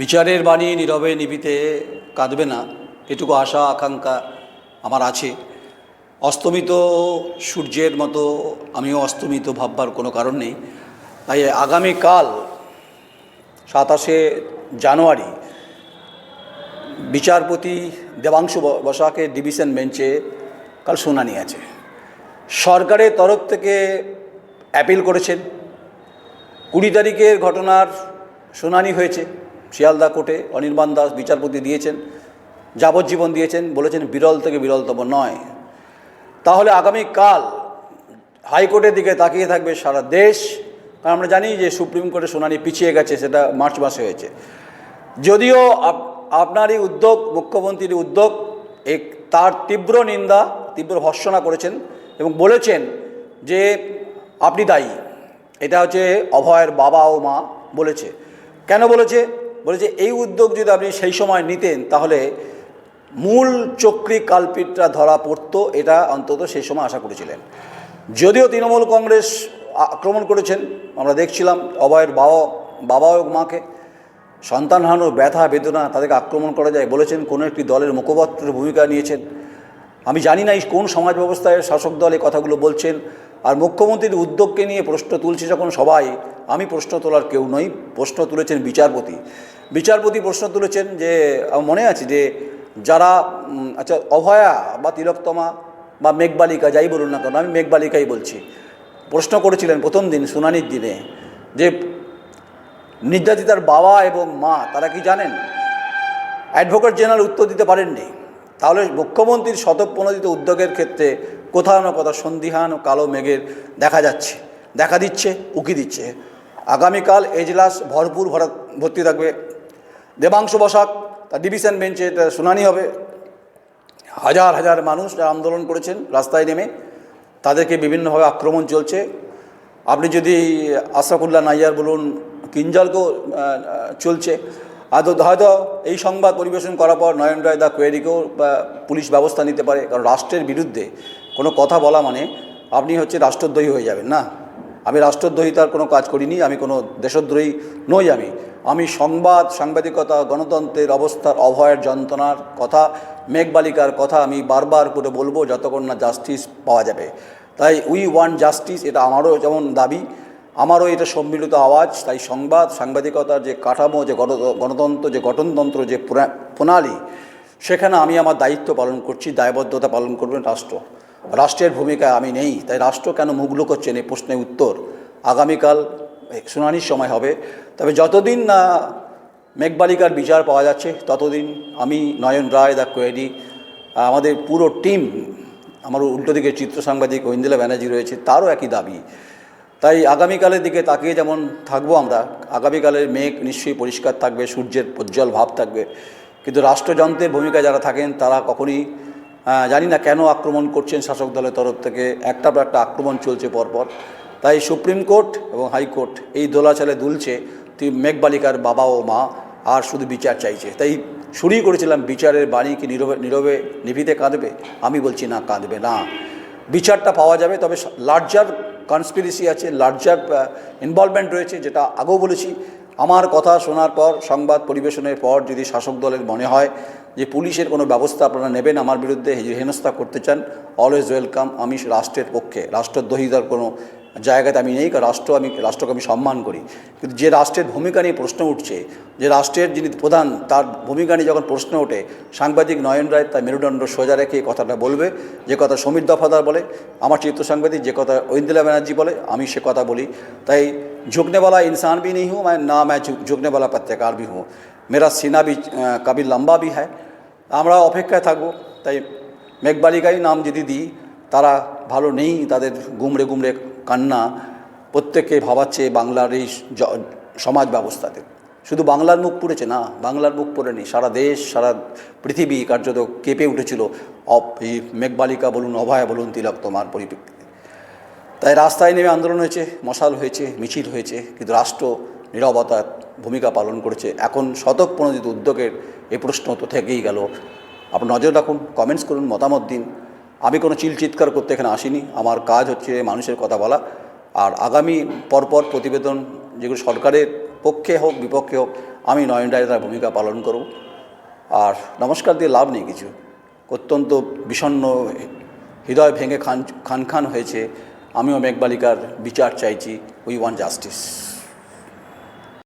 বিচারের বাণী নীরবে নিবিতে কাঁদবে না। এটুকু আশা, আকাঙ্ক্ষা আমার আছে। অস্তমিত সূর্যের মতো আমিও অস্তমিত ভাববার কোনো কারণ নেই। তাই আগামীকাল সাতাশে জানুয়ারি বিচারপতি দেবাংশু বসাকে ডিভিশন বেঞ্চে কাল শুনানি আছে। সরকারের তরফ থেকে অ্যাপিল করেছেন। কুড়ি তারিখের ঘটনার শুনানি হয়েছে। শিয়ালদা কোর্টে অনির্বাণ দাস বিচারপতি দিয়েছেন, যাবজ্জীবন দিয়েছেন, বলেছেন বিরল থেকে বিরলতম নয়। তাহলে আগামীকাল হাইকোর্টের দিকে তাকিয়ে থাকবে সারা দেশ। কারণ আমরা জানি যে সুপ্রিম কোর্টে শুনানি পিছিয়ে গেছে, সেটা মার্চ মাসে হয়েছে। যদিও আপনারই উদ্যোগ, মুখ্যমন্ত্রীর উদ্যোগ, এক, তার তীব্র নিন্দা, তীব্র ভর্সনা করেছেন এবং বলেছেন যে আপনি দায়ী। এটা হচ্ছে অভয়ের বাবা ও মা বলেছে। কেন বলেছে? বলেছে এই উদ্যোগ যদি আপনি সেই সময় নিতেন, তাহলে মূল চক্রী কালপিটটা ধরা পড়ত, এটা অন্তত সেই সময় আশা করেছিলেন। যদিও তৃণমূল কংগ্রেস আক্রমণ করেছেন, আমরা দেখছিলাম অভয়ের বাবা বাবা ও মাকে, সন্তান হারানোর ব্যথা, বেদনা তাদেরকে আক্রমণ করা যায় বলেছেন, কোনো একটি দলের মুখপাত্রের ভূমিকা নিয়েছেন। আমি জানি না কোন সমাজ ব্যবস্থায় শাসক দল এই কথাগুলো বলছেন আর মুখ্যমন্ত্রীর উদ্যোগকে নিয়ে প্রশ্ন তুলছে যখন সবাই, আমি প্রশ্ন তোলার কেউ নই, প্রশ্ন তুলেছেন বিচারপতি। বিচারপতি প্রশ্ন তুলেছেন যে মনে আছে যে, যারা আচ্ছা অভয়া বা তিলকতমা বা মেঘবালিকা, যাই বলুন না কেন, আমি মেঘবালিকাই বলছি। প্রশ্ন করেছিলেন প্রথম দিন শুনানির দিনে যে, নির্যাতিতার বাবা এবং মা, তারা কি জানেন? অ্যাডভোকেট জেনারেল উত্তর দিতে পারেননি। তাহলে মুখ্যমন্ত্রীর শতপ্রণোদিত উদ্যোগের ক্ষেত্রে কোথাও না কোথাও সন্দিহান ও কালো মেঘের দেখা যাচ্ছে, দেখা দিচ্ছে, উকি দিচ্ছে। আগামীকাল এজলাস ভরপুর ভরা ভর্তি থাকবে। দেবাংশু বসাক, তার ডিভিশন বেঞ্চে এটা শুনানি হবে। হাজার হাজার মানুষ যারা আন্দোলন করেছেন, রাস্তায় নেমে, তাদেরকে বিভিন্নভাবে আক্রমণ চলছে। আপনি যদি আশরাফুল্লাহ নাইয়ার বলুন, কিঞ্জলকেও চলছে। হয়তো হয়তো এই সংবাদ পরিবেশন করার পর নয়ন রায় দা কোয়েরিকেও পুলিশ ব্যবস্থা নিতে পারে, কারণ রাষ্ট্রের বিরুদ্ধে কোনো কথা বলা মানে আপনি হচ্ছে রাষ্ট্রদ্রোহী হয়ে যাবেন, না? আমি রাষ্ট্রদ্রোহিতার কোনো কাজ করিনি, আমি কোনো দেশদ্রোহী নই আমি। আমি সংবাদ, সাংবাদিকতা, গণতন্ত্রের অবস্থার অভয়ের যন্ত্রণার কথা, মেঘবালিকার কথা আমি বারবার করে বলব, যতক্ষণ না জাস্টিস পাওয়া যাবে। তাই উই ওয়ান্ট জাস্টিস এটা আমারও যেমন দাবি। আমারও এটা সম্মিলিত আওয়াজ, তাই সংবাদ, সাংবাদিকতার যে কাঠামো, যে গণ- গণতন্ত্র, যে গঠনতন্ত্র, যে পুরা- প্রণালী, সেখানে আমি আমার দায়িত্ব পালন করছি, দায়বদ্ধতা পালন করবেন রাষ্ট্র। রাষ্ট্রের ভূমিকা আমি নেই, তাই রাষ্ট্র কেন মুখ লুকোচ্ছেন এই প্রশ্নের উত্তর আগামীকাল শুনানির সময় হবে। তবে যতদিন না মেঘবালিকার বিচার পাওয়া যাচ্ছে, ততদিন আমি নয়ন রায়, দা কোয়েডি আমাদের পুরো টিম, আমার উল্টো দিকে চিত্র সাংবাদিক ঐন্দিলা ব্যানার্জি রয়েছে, তারও একই দাবি। তাই আগামীকালের দিকে তাকিয়ে যেমন থাকব আমরা, আগামীকালের মেঘ নিশ্চয়ই পরিষ্কার থাকবে, সূর্যের প্রজ্জ্বল ভাব থাকবে। কিন্তু রাষ্ট্রযন্ত্রের ভূমিকা যারা থাকেন, তারা কখনই জানি না কেন আক্রমণ করছেন শাসক দলের তরফ থেকে, একটা পর একটা আক্রমণ চলছে পরপর। তাই সুপ্রিম কোর্ট এবং হাইকোর্ট এই দোলাচালে দুলছে তুই মেঘবালিকার বাবা ও মা, আর শুধু বিচার চাইছে। তাই শুরুই করেছিলাম, বিচারের বাণী কি নীরবে নীরবে নিভিতে কাঁদবে? আমি বলছি না, কাঁদবে না। বিচারটা পাওয়া যাবে, তবে লার্জার কনস্পিরেসি আছে লার্জার ইনভলভমেন্ট রয়েছে, যেটা আগেও বলেছি। আমার কথা শোনার পর, সংবাদ পরিবেশনের পর যদি শাসক দলের মনে হয় যে পুলিশের কোনো ব্যবস্থা আপনারা নেবেন, আমার বিরুদ্ধে হেনস্থা করতে চান অলওয়েজ ওয়েলকাম আমি রাষ্ট্রের পক্ষে রাষ্ট্রদ্রোহিতার কোনো জায়গাতে আমি নেই কারণ রাষ্ট্র আমি রাষ্ট্রকে আমি সম্মান করি কিন্তু যে রাষ্ট্রের ভূমিকা নিয়ে প্রশ্ন উঠছে যে রাষ্ট্রের যিনি প্রধান তার ভূমিকা নিয়ে যখন প্রশ্ন ওঠে সাংবাদিক নয়ন রায় তার মেরুদণ্ড সোজা রেখে এই কথাটা বলবে যে কথা সমীর দফাদার বলে আমার চিত্র সাংবাদিক যে কথা ঐন্দিলা ব্যানার্জি বলে আমি সে কথা বলি তাই झुकने वाला इंसान भी नहीं हूँ मैं ना मैं झुक- झुकने वाला पत्रकार भी हूँ मेरा सीना भी अ, काफ़ी लंबा भी है আমরা অপেক্ষায় থাকবো তাই মেঘবালিকাই নাম যদি দিই তারা ভালো নেই তাদের গুমড়ে গুমড়ে কান্না প্রত্যেককে ভাবাচ্ছে বাংলার এই সমাজ ব্যবস্থাতে। শুধু বাংলার মুখ পুড়েছে না, বাংলার মুখ পড়েনি, সারা দেশ, সারা পৃথিবী কার্যত কেঁপে উঠেছিল। এই মেঘবালিকা বলুন, অভয়া বলুন, তিলক তোমার পরিপ্রেক্ষিতে। তাই রাস্তায় নেমে আন্দোলন হয়েছে, মশাল হয়েছে, মিছিল হয়েছে, কিন্তু রাষ্ট্র নিরবতার ভূমিকা পালন করেছে। এখন শতক প্রণোদিত উদ্যোগের এই প্রশ্ন তো থেকেই গেল। আপনি নজর রাখুন কমেন্টস করুন, মতামত দিন। আমি কোনো চিল চিৎকার করতে এখানে আসিনি। আমার কাজ হচ্ছে মানুষের কথা বলা। আর আগামী পরপর প্রতিবেদন যেগুলো সরকারের পক্ষে হোক, বিপক্ষে হোক, আমি নয়ন রায় তার ভূমিকা পালন করব। আর নমস্কার দিয়ে লাভ নেই কিছু। অত্যন্ত বিষণ্ণ হৃদয় ভেঙে খান খান খান হয়েছে। আমিও মেঘবালিকার বিচার চাইছি। We want justice